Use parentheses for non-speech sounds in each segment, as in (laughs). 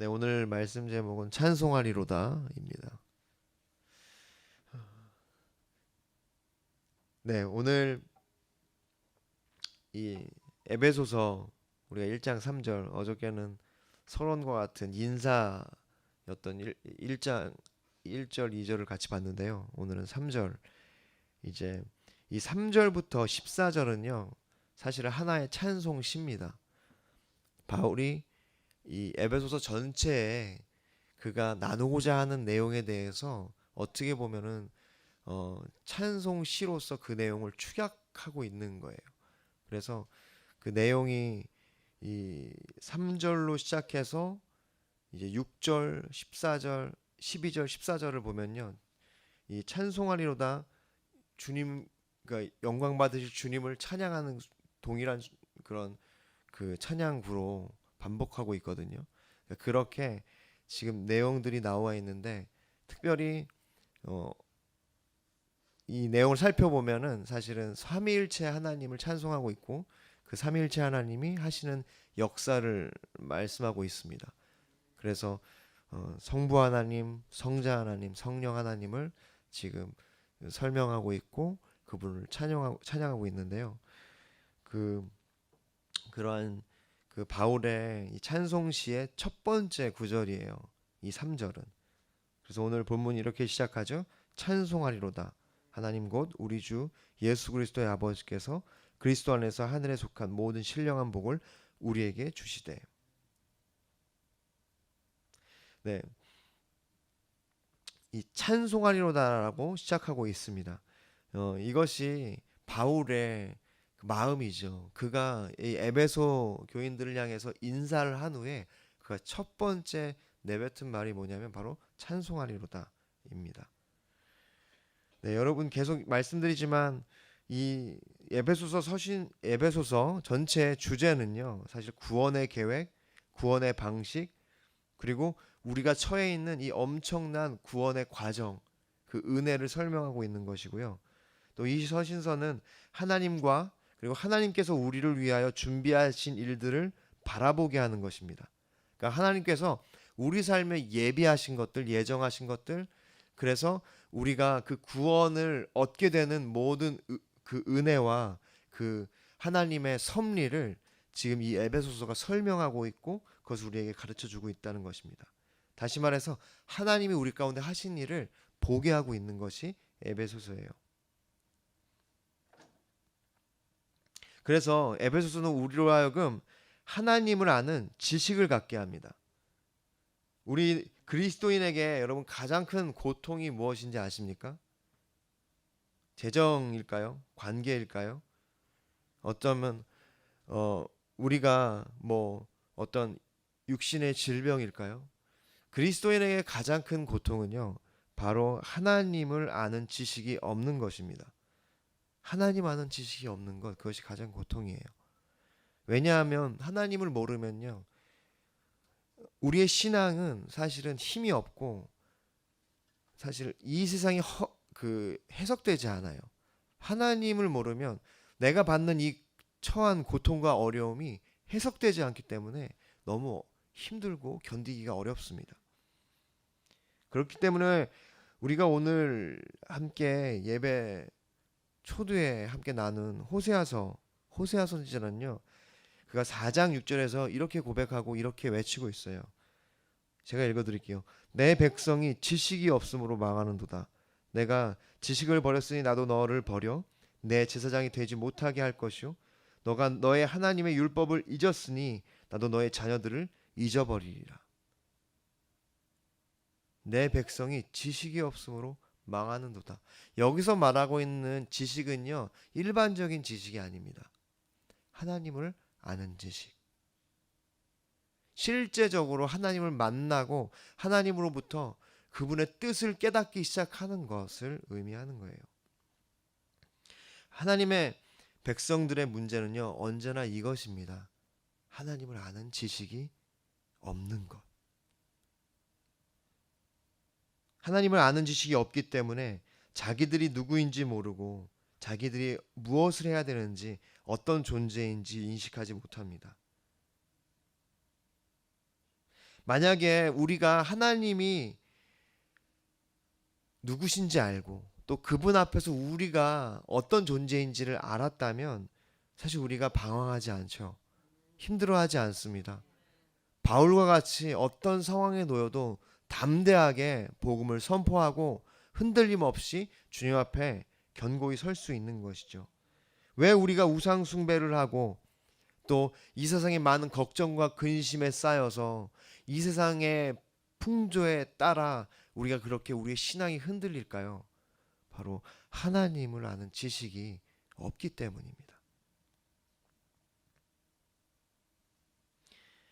네, 오늘 말씀 제목은 찬송하리로다입니다. 네, 오늘 이 에베소서 우리가 1장 3절 어저께는 서론과 같은 인사였던 1, 1장 1절 2절을 같이 봤는데요. 오늘은 3절 이제 이 3절부터 14절은요. 사실은 하나의 찬송시입니다. 바울이 이 에베소서 전체에 그가 나누고자 하는 내용에 대해서 어떻게 보면은 어, 찬송 시로서 그 내용을 축약하고 있는 거예요. 그래서 그 내용이 이 3절로 시작해서 이제 6절, 14절, 12절, 14절을 보면요. 이 찬송하리로다 주님 그러니까 영광 받으실 주님을 찬양하는 동일한 그런 그 찬양구로 반복하고 있거든요. 그러니까 그렇게 지금 내용들이 나와 있는데 특별히 어, 이 내용을 살펴보면은 사실은 삼위일체 하나님을 찬송하고 있고 그 삼위일체 하나님이 하시는 역사를 말씀하고 있습니다. 그래서 어, 성부 하나님, 성자 하나님, 성령 하나님을 지금 설명하고 있고 그분을 찬양하고 찬양하고 있는데요. 그 그러한 그 바울의 이 찬송시의 첫 번째 구절이에요. 이 3절은. 그래서 오늘 본문이 이렇게 시작하죠. 찬송하리로다. 하나님 곧 우리 주 예수 그리스도의 아버지께서 그리스도 안에서 하늘에 속한 모든 신령한 복을 우리에게 주시되. 네. 이 찬송하리로다라고 시작하고 있습니다. 어, 이것이 바울의 그 마음이죠. 그가 이 에베소 교인들을 향해서 인사를 한 후에 그가 첫 번째 내뱉은 말이 뭐냐면 바로 찬송하리로다입니다. 네, 여러분 계속 말씀드리지만 이 에베소서 서신 에베소서 전체 주제는요. 사실 구원의 계획, 구원의 방식 그리고 우리가 처해 있는 이 엄청난 구원의 과정, 그 은혜를 설명하고 있는 것이고요. 또 이 서신서는 하나님과 그리고 하나님께서 우리를 위하여 준비하신 일들을 바라보게 하는 것입니다. 그러니까 하나님께서 우리 삶에 예비하신 것들, 예정하신 것들, 그래서 우리가 그 구원을 얻게 되는 모든 그 은혜와 그 하나님의 섭리를 지금 이 에베소서가 설명하고 있고 그것을 우리에게 가르쳐 주고 있다는 것입니다. 다시 말해서 하나님이 우리 가운데 하신 일을 보게 하고 있는 것이 에베소서예요. 그래서 에베소서는 우리로 하여금 하나님을 아는 지식을 갖게 합니다. 우리 그리스도인에게 여러분 가장 큰 고통이 무엇인지 아십니까? 재정일까요? 관계일까요? 어쩌면 어 우리가 뭐 어떤 육신의 질병일까요? 그리스도인에게 가장 큰 고통은요. 바로 하나님을 아는 지식이 없는 것입니다. 하나님 아는 지식이 없는 것 그것이 가장 고통이에요. 왜냐하면 하나님을 모르면요. 우리의 신앙은 사실은 힘이 없고 사실 이 세상이 허, 그 해석되지 않아요. 하나님을 모르면 내가 받는 이 처한 고통과 어려움이 해석되지 않기 때문에 너무 힘들고 견디기가 어렵습니다. 그렇기 때문에 우리가 오늘 함께 예배 초두에 함께 나눈 호세아서 호세아 선지자는요. 그가 4장 6절에서 이렇게 고백하고 이렇게 외치고 있어요. 제가 읽어 드릴게요. 내 백성이 지식이 없으므로 망하는도다. 내가 지식을 버렸으니 나도 너를 버려 내 제사장이 되지 못하게 할 것이요 너가 너의 하나님의 율법을 잊었으니 나도 너의 자녀들을 잊어버리리라. 내 백성이 지식이 없으므로 망하는도다. 여기서 말하고 있는 지식은요, 일반적인 지식이 아닙니다. 하나님을 아는 지식. 실제적으로 하나님을 만나고 하나님으로부터 그분의 뜻을 깨닫기 시작하는 것을 의미하는 거예요. 하나님의 백성들의 문제는요, 언제나 이것입니다. 하나님을 아는 지식이 없는 것. 하나님을 아는 지식이 없기 때문에 자기들이 누구인지 모르고 자기들이 무엇을 해야 되는지 어떤 존재인지 인식하지 못합니다. 만약에 우리가 하나님이 누구신지 알고 또 그분 앞에서 우리가 어떤 존재인지를 알았다면 사실 우리가 방황하지 않죠. 힘들어하지 않습니다. 바울과 같이 어떤 상황에 놓여도 담대하게 복음을 선포하고 흔들림 없이 주님 앞에 견고히 설 수 있는 것이죠. 왜 우리가 우상 숭배를 하고 또 이 세상의 많은 걱정과 근심에 쌓여서 이 세상의 풍조에 따라 우리가 그렇게 우리의 신앙이 흔들릴까요? 바로 하나님을 아는 지식이 없기 때문입니다.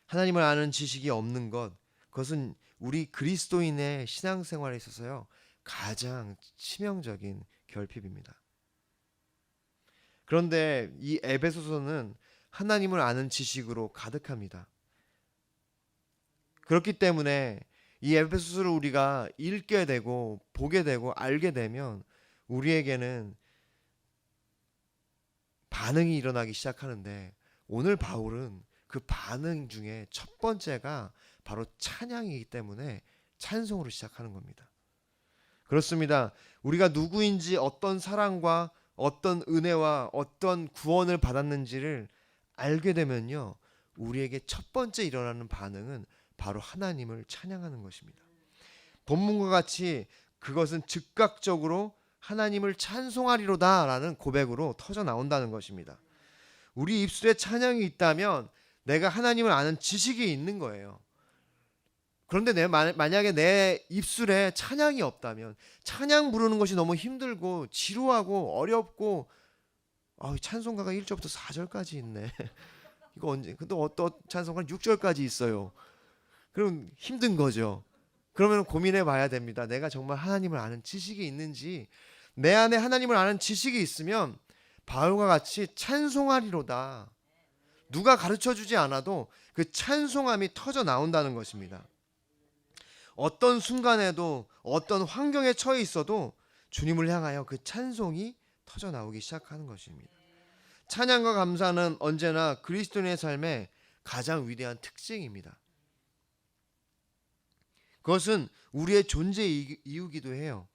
하나님을 아는 지식이 없는 것, 그것은 우리 그리스도인의 신앙생활에 있어서요 가장 치명적인 결핍입니다. 그런데 이 에베소서는 하나님을 아는 지식으로 가득합니다. 그렇기 때문에 이 에베소서를 우리가 읽게 되고 보게 되고 알게 되면 우리에게는 반응이 일어나기 시작하는데 오늘 바울은 그 반응 중에 첫 번째가 바로 찬양이기 때문에 찬송으로 시작하는 겁니다. 그렇습니다. 우리가 누구인지 어떤 사랑과 어떤 은혜와 어떤 구원을 받았는지를 알게 되면요. 우리에게 첫 번째 일어나는 반응은 바로 하나님을 찬양하는 것입니다. 본문과 같이 그것은 즉각적으로 하나님을 찬송하리로다라는 고백으로 터져 나온다는 것입니다. 우리 입술에 찬양이 있다면 내가 하나님을 아는 지식이 있는 거예요. 그런데 내 만약에 내 입술에 찬양이 없다면 찬양 부르는 것이 너무 힘들고 지루하고 어렵고 아, 찬송가가 1절부터 4절까지 있네. (laughs) 이거 언제? 근데 어떤 찬송가 6절까지 있어요. 그럼 힘든 거죠. 그러면 고민해 봐야 됩니다. 내가 정말 하나님을 아는 지식이 있는지 내 안에 하나님을 아는 지식이 있으면 바울과 같이 찬송하리로다. 누가 가르쳐 주지 않아도 그 찬송함이 터져 나온다는 것입니다. 어떤 순간에도 어떤 환경에 처해 있어도 주님을 향하여 그 찬송이 터져 나오기 시작하는 것입니다. 찬양과 감사는 언제나 그리스도인의 삶의 가장 위대한 특징입니다. 그것은 우리의 존재 이유기도 해요.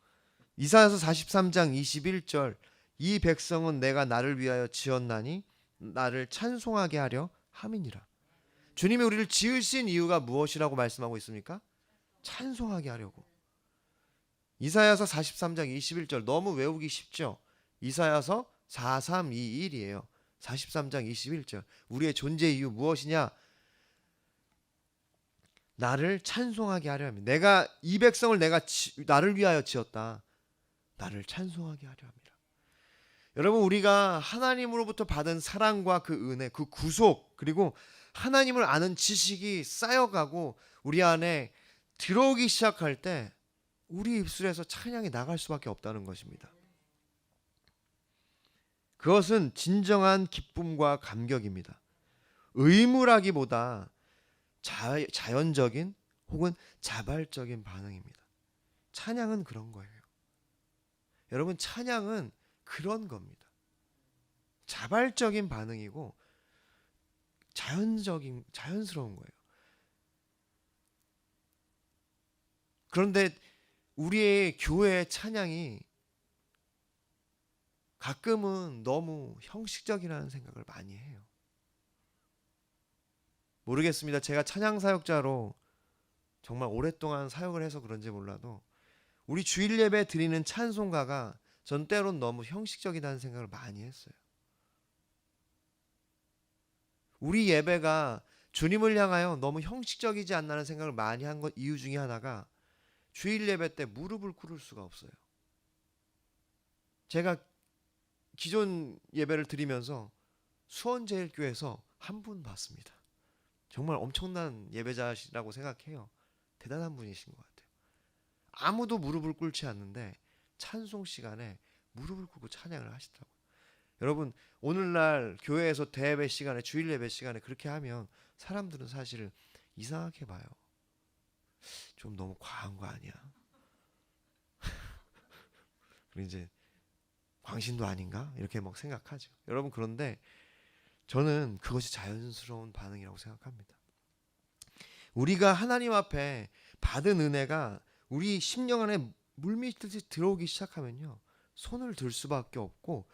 이사야서 43장 21절 이 백성은 내가 나를 위하여 지었나니 나를 찬송하게 하려 함이니라. 주님이 우리를 지으신 이유가 무엇이라고 말씀하고 있습니까? 찬송하게 하려고. 이사야서 43장 21절 너무 외우기 쉽죠? 이사야서 4321이에요. 43장 21절. 우리의 존재 이유 무엇이냐? 나를 찬송하게 하려 합니다. 내가 이 백성을 내가 지, 나를 위하여 지었다. 나를 찬송하게 하려 합니다. 여러분 우리가 하나님으로부터 받은 사랑과 그 은혜, 그 구속 그리고 하나님을 아는 지식이 쌓여가고 우리 안에 들어오기 시작할 때 우리 입술에서 찬양이 나갈 수밖에 없다는 것입니다. 그것은 진정한 기쁨과 감격입니다. 의무라기보다 자, 자연적인 혹은 자발적인 반응입니다. 찬양은 그런 거예요. 여러분 찬양은 그런 겁니다. 자발적인 반응이고 자연적인 자연스러운 거예요. 그런데 우리의 교회의 찬양이 가끔은 너무 형식적이라는 생각을 많이 해요. 모르겠습니다. 제가 찬양 사역자로 정말 오랫동안 사역을 해서 그런지 몰라도 우리 주일 예배 드리는 찬송가가 전 때론 너무 형식적이라는 생각을 많이 했어요. 우리 예배가 주님을 향하여 너무 형식적이지 않나는 생각을 많이 한 것 이유 중에 하나가 주일 예배 때 무릎을 꿇을 수가 없어요. 제가 기존 예배를 드리면서 수원제일교회에서 한 분 봤습니다. 정말 엄청난 예배자시라고 생각해요. 대단한 분이신 것 같아요. 아무도 무릎을 꿇지 않는데 찬송 시간에 무릎을 꿇고 찬양을 하시더라고요. 여러분 오늘날 교회에서 대예배 시간에 주일 예배 시간에 그렇게 하면 사람들은 사실 이상하게 봐요. 좀 너무 과한 거 아니야? (laughs) 그리고 이제 광신도 아닌가 이렇게 막 생각하죠. 여러분 그런데 저는 그것이 자연스러운 반응이라고 생각합니다. 우리가 하나님 앞에 받은 은혜가 우리 심령 안에 물밀듯이 들어오기 시작하면요. 손을 들 수밖에 없고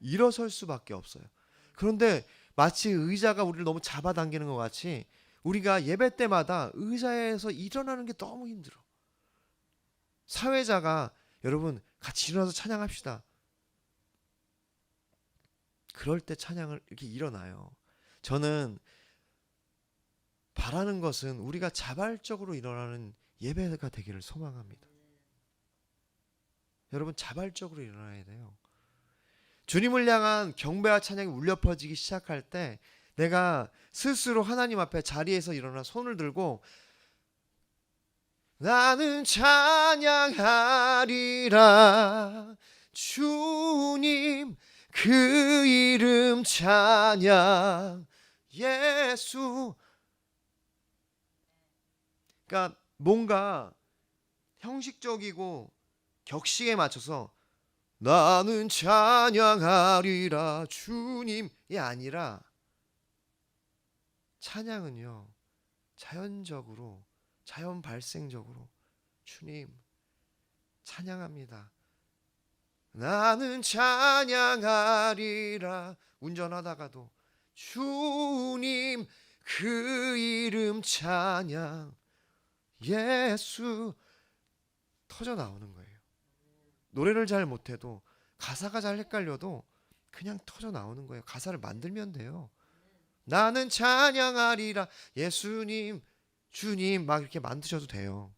일어설 수밖에 없어요. 그런데 마치 의자가 우리를 너무 잡아당기는 것 같이 우리가 예배 때마다 의자에서 일어나는 게 너무 힘들어. 사회자가 여러분 같이 일어나서 찬양합시다. 그럴 때 찬양을 이렇게 일어나요. 저는 바라는 것은 우리가 자발적으로 일어나는 예배가 되기를 소망합니다. 여러분 자발적으로 일어나야 돼요. 주님을 향한 경배와 찬양이 울려 퍼지기 시작할 때 내가 스스로 하나님 앞에 자리에서 일어나 손을 들고 나는 찬양하리라. 주님 그 이름 찬양. 예수. 그러니까 뭔가 형식적이고 격식에 맞춰서 나는 찬양하리라. 주님이 아니라 찬양은요 자연적으로 자연 발생적으로 주님 찬양합니다. 나는 찬양하리라 운전하다가도 주님 그 이름 찬양 예수 터져 나오는 거예요. 노래를 잘 못해도 가사가 잘 헷갈려도 그냥 터져 나오는 거예요. 가사를 만들면 돼요. 나는 찬양하리라 예수님 주님 막 이렇게 만드셔도 돼요.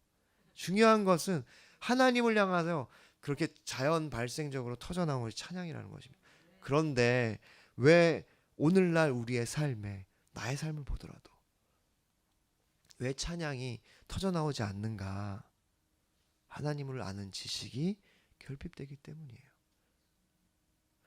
중요한 것은 하나님을 향하여 그렇게 자연 발생적으로 터져 나오는 것이 찬양이라는 것입니다. 그런데 왜 오늘날 우리의 삶에 나의 삶을 보더라도 왜 찬양이 터져 나오지 않는가? 하나님을 아는 지식이 결핍되기 때문이에요.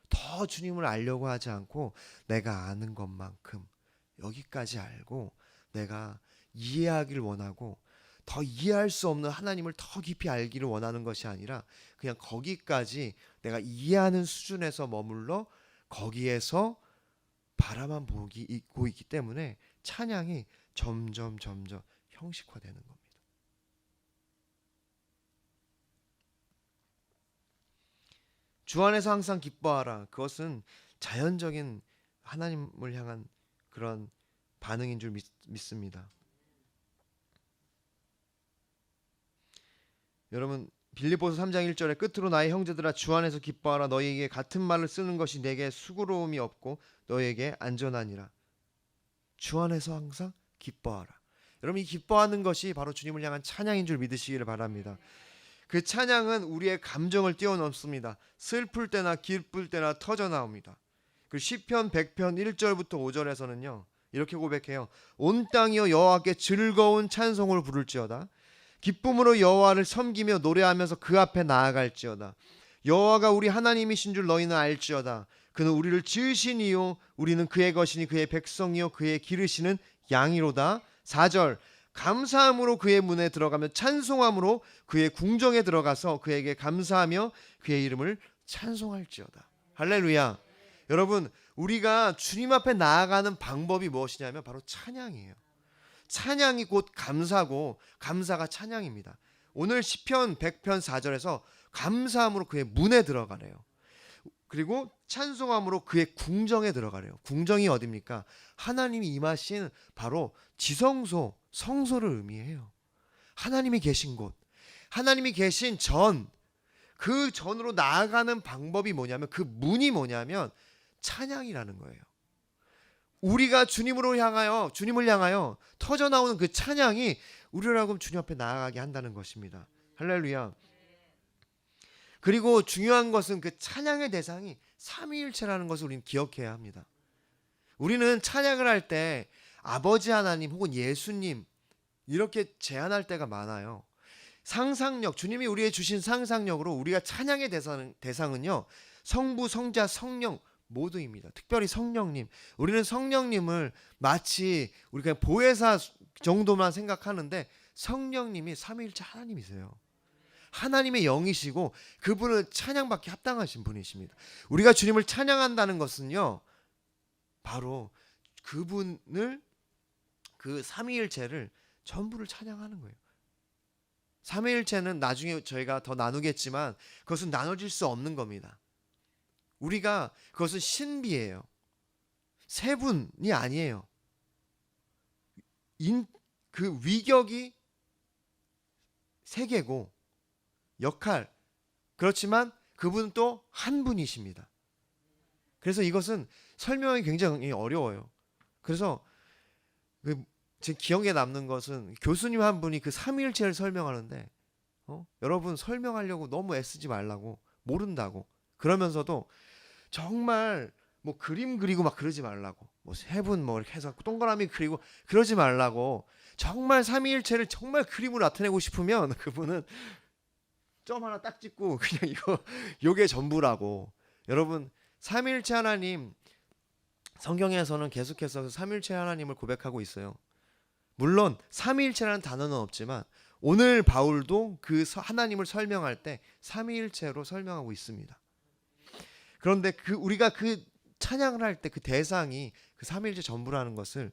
더 주님을 알려고 하지 않고 내가 아는 것만큼 여기까지 알고 내가 이해하기를 원하고 더 이해할 수 없는 하나님을 더 깊이 알기를 원하는 것이 아니라 그냥 거기까지 내가 이해하는 수준에서 머물러 거기에서 바라만 보기 있고 있기 때문에 찬양이 점점 점점 형식화되는 겁니다. 주 안에서 항상 기뻐하라. 그것은 자연적인 하나님을 향한 그런 반응인 줄 믿, 믿습니다. 여러분 빌립보서 3장 1절에 끝으로 나의 형제들아 주 안에서 기뻐하라 너희에게 같은 말을 쓰는 것이 내게 수고로움이 없고 너희에게 안전하니라. 주 안에서 항상 기뻐하라. 여러분 이 기뻐하는 것이 바로 주님을 향한 찬양인 줄 믿으시기를 바랍니다. 그 찬양은 우리의 감정을 뛰어넘습니다. 슬플 때나 기쁠 때나 터져 나옵니다. 그 시편 100편 1절부터 5절에서는요. 이렇게 고백해요. 온 땅이여 여호와께 즐거운 찬송을 부를지어다. 기쁨으로 여호와를 섬기며 노래하면서 그 앞에 나아갈지어다. 여호와가 우리 하나님이신 줄 너희는 알지어다. 그는 우리를 지으시니요 우리는 그의 것이니 그의 백성이요 그의 기르시는 양이로다. 4절 감사함으로 그의 문에 들어가며 찬송함으로 그의 궁정에 들어가서 그에게 감사하며 그의 이름을 찬송할지어다. 할렐루야. 여러분, 우리가 주님 앞에 나아가는 방법이 무엇이냐면 바로 찬양이에요. 찬양이 곧 감사고 감사가 찬양입니다. 오늘 시편 100편 4절에서 감사함으로 그의 문에 들어가래요. 그리고 찬송함으로 그의 궁정에 들어가래요. 궁정이 어딥니까? 하나님이 임하신 바로 지성소, 성소를 의미해요. 하나님이 계신 곳, 하나님이 계신 전, 그 전으로 나아가는 방법이 뭐냐면 그 문이 뭐냐면 찬양이라는 거예요. 우리가 주님으로 향하여 주님을 향하여 터져 나오는 그 찬양이 우리를 하금 주님 앞에 나아가게 한다는 것입니다. 할렐루야. 그리고 중요한 것은 그 찬양의 대상이 삼위일체라는 것을 우리는 기억해야 합니다. 우리는 찬양을 할 때 아버지 하나님 혹은 예수님 이렇게 제안할 때가 많아요. 상상력, 주님이 우리의 주신 상상력으로 우리가 찬양의 대상, 대상은요, 성부, 성자, 성령 모두입니다. 특별히 성령님. 우리는 성령님을 마치 우리가 보혜사 정도만 생각하는데 성령님이 삼위일체 하나님이세요. 하나님의 영이시고 그분은 찬양받기 합당하신 분이십니다. 우리가 주님을 찬양한다는 것은요. 바로 그분을 그 삼위일체를 전부를 찬양하는 거예요. 삼위일체는 나중에 저희가 더 나누겠지만 그것은 나눠질 수 없는 겁니다. 우리가 그것은 신비예요. 세 분이 아니에요. 인, 그 위격이 세 개고 역할 그렇지만 그분은 또 한 분이십니다. 그래서 이것은 설명이 굉장히 어려워요. 그래서 그제 기억에 남는 것은 교수님 한 분이 그 삼위일체를 설명하는데 어? 여러분 설명하려고 너무 애쓰지 말라고 모른다고 그러면서도 정말 뭐 그림 그리고 막 그러지 말라고 뭐 세분 뭐 이렇게 해서 동그라미 그리고 그러지 말라고 정말 삼위일체를 정말 그림으로 나타내고 싶으면 (laughs) 그분은 점 하나 딱 찍고 그냥 이거 (laughs) 요게 전부라고 여러분 삼위일체 하나님 성경에서는 계속해서 삼위일체 하나님을 고백하고 있어요. 물론 삼위일체라는 단어는 없지만 오늘 바울도 그 서- 하나님을 설명할 때 삼위일체로 설명하고 있습니다. 그런데 그 우리가 그 찬양을 할 때 그 대상이 그 삼위일체 전부라는 것을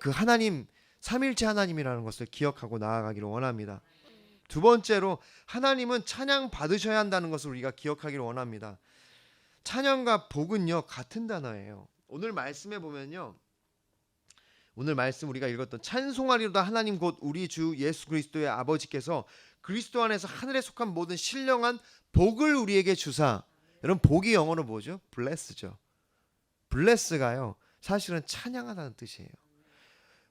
그 하나님 삼위일체 하나님이라는 것을 기억하고 나아가기를 원합니다. 두 번째로 하나님은 찬양 받으셔야 한다는 것을 우리가 기억하기를 원합니다. 찬양과 복은요 같은 단어예요. 오늘 말씀에 보면요. 오늘 말씀 우리가 읽었던 찬송하리로다 하나님 곧 우리 주 예수 그리스도의 아버지께서 그리스도 안에서 하늘에 속한 모든 신령한 복을 우리에게 주사. 여러분 복이 영어로 뭐죠? bless죠. bless가요. 사실은 찬양하다는 뜻이에요.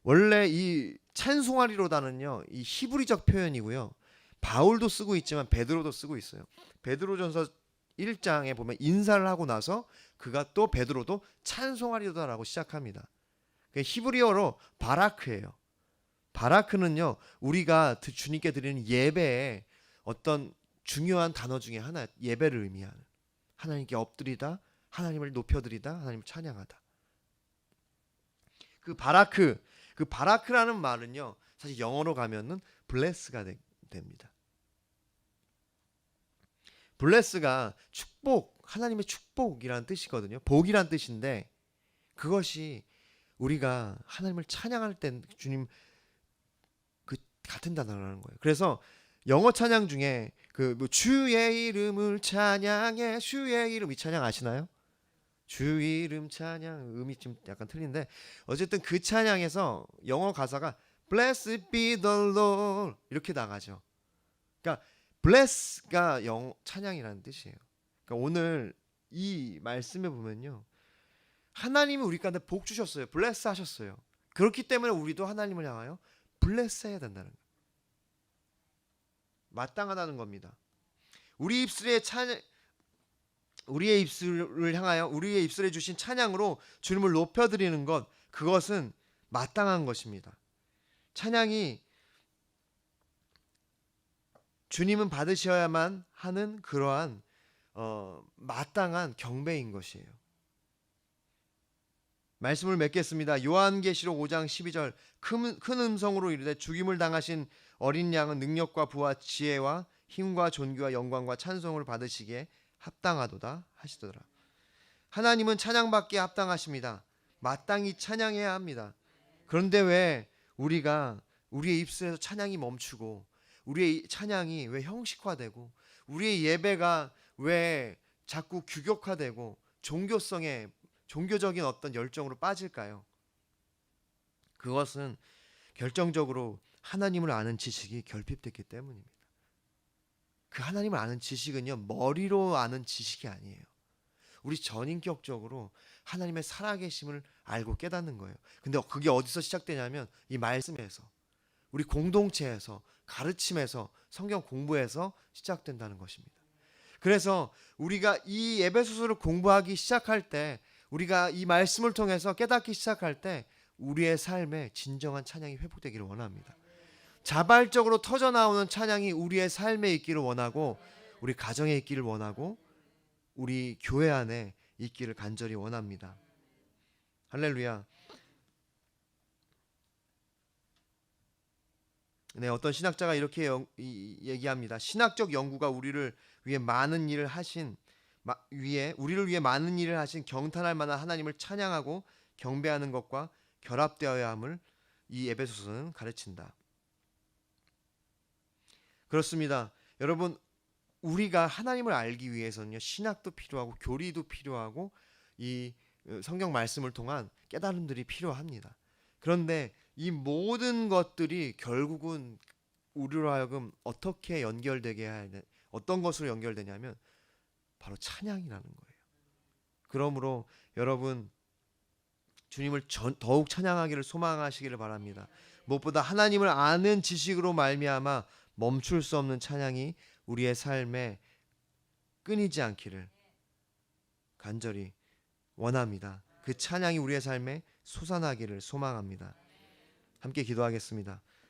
원래 이 찬송하리로다는요. 이 히브리적 표현이고요. 바울도 쓰고 있지만 베드로도 쓰고 있어요. 베드로전서 1장에 보면 인사를 하고 나서 그가 또 베드로도 찬송하리로다라고 시작합니다. 그 히브리어로 바라크예요. 바라크는요 우리가 드- 주님께 드리는 예배의 어떤 중요한 단어 중에 하나 예배를 의미하는 하나님께 엎드리다 하나님을 높여드리다 하나님을 찬양하다. 그 바라크 그 바라크라는 말은요 사실 영어로 가면은 블레스가 되- 됩니다. 블레스가 축복 하나님의 축복이라는 뜻이거든요. 복이란 뜻인데 그것이 우리가 하나님을 찬양할 때 주님 그 같은 단어라는 거예요. 그래서 영어 찬양 중에 그 뭐 주의 이름을 찬양해 주의 이름 이 찬양 아시나요? 주 이름 찬양 음이 좀 약간 틀린데 어쨌든 그 찬양에서 영어 가사가 Blessed be the Lord 이렇게 나가죠. 그러니까 bless가 영 찬양이라는 뜻이에요. 그러니까 오늘 이 말씀에 보면요. 하나님이 우리 가운데 복 주셨어요. 블레스 하셨어요. 그렇기 때문에 우리도 하나님을 향하여 블레스 해야 된다는 거예요. 마땅하다는 겁니다. 우리 입술에 찬 우리의 입술을 향하여 우리의 입술에 주신 찬양으로 주님을 높여 드리는 것 그것은 마땅한 것입니다. 찬양이 주님은 받으셔야만 하는 그러한 어, 마땅한 경배인 것이에요. 말씀을 맺겠습니다. 요한계시록 5장 12절 큰, 큰 음성으로 이르되 죽임을 당하신 어린 양은 능력과 부와 지혜와 힘과 존귀와 영광과 찬송을 받으시기에 합당하도다 하시더라. 하나님은 찬양받기에 합당하십니다. 마땅히 찬양해야 합니다. 그런데 왜 우리가 우리의 입술에서 찬양이 멈추고 우리의 찬양이 왜 형식화되고 우리의 예배가 왜 자꾸 규격화되고 종교성에 종교적인 어떤 열정으로 빠질까요? 그것은 결정적으로 하나님을 아는 지식이 결핍됐기 때문입니다. 그 하나님을 아는 지식은요, 머리로 아는 지식이 아니에요. 우리 전인격적으로 하나님의 살아계심을 알고 깨닫는 거예요. 근데 그게 어디서 시작되냐면 이 말씀에서, 우리 공동체에서, 가르침에서, 성경 공부에서 시작된다는 것입니다. 그래서 우리가 이 에베소서를 공부하기 시작할 때 우리가 이 말씀을 통해서 깨닫기 시작할 때 우리의 삶에 진정한 찬양이 회복되기를 원합니다. 자발적으로 터져 나오는 찬양이 우리의 삶에 있기를 원하고 우리 가정에 있기를 원하고 우리 교회 안에 있기를 간절히 원합니다. 할렐루야. 네, 어떤 신학자가 이렇게 영- 이- 얘기합니다. 신학적 연구가 우리를 위해 많은 일을 하신 마- 위에 우리를 위해 많은 일을 하신 경탄할 만한 하나님을 찬양하고 경배하는 것과 결합되어야 함을 이 에베소서는 가르친다. 그렇습니다. 여러분 우리가 하나님을 알기 위해서는요 신학도 필요하고 교리도 필요하고 이 어, 성경 말씀을 통한 깨달음들이 필요합니다. 그런데 이 모든 것들이 결국은 우리로 하여금 어떻게 연결되게 돼? 어떤 것으로 연결되냐면 바로 찬양이라는 거예요. 그러므로 여러분 주님을 전- 더욱 찬양하기를 소망하시기를 바랍니다. 무엇보다 하나님을 아는 지식으로 말미암아 멈출 수 없는 찬양이 우리의 삶에 끊이지 않기를 간절히 원합니다. 그 찬양이 우리의 삶에 솟아나기를 소망합니다. 함께 기도하겠습니다.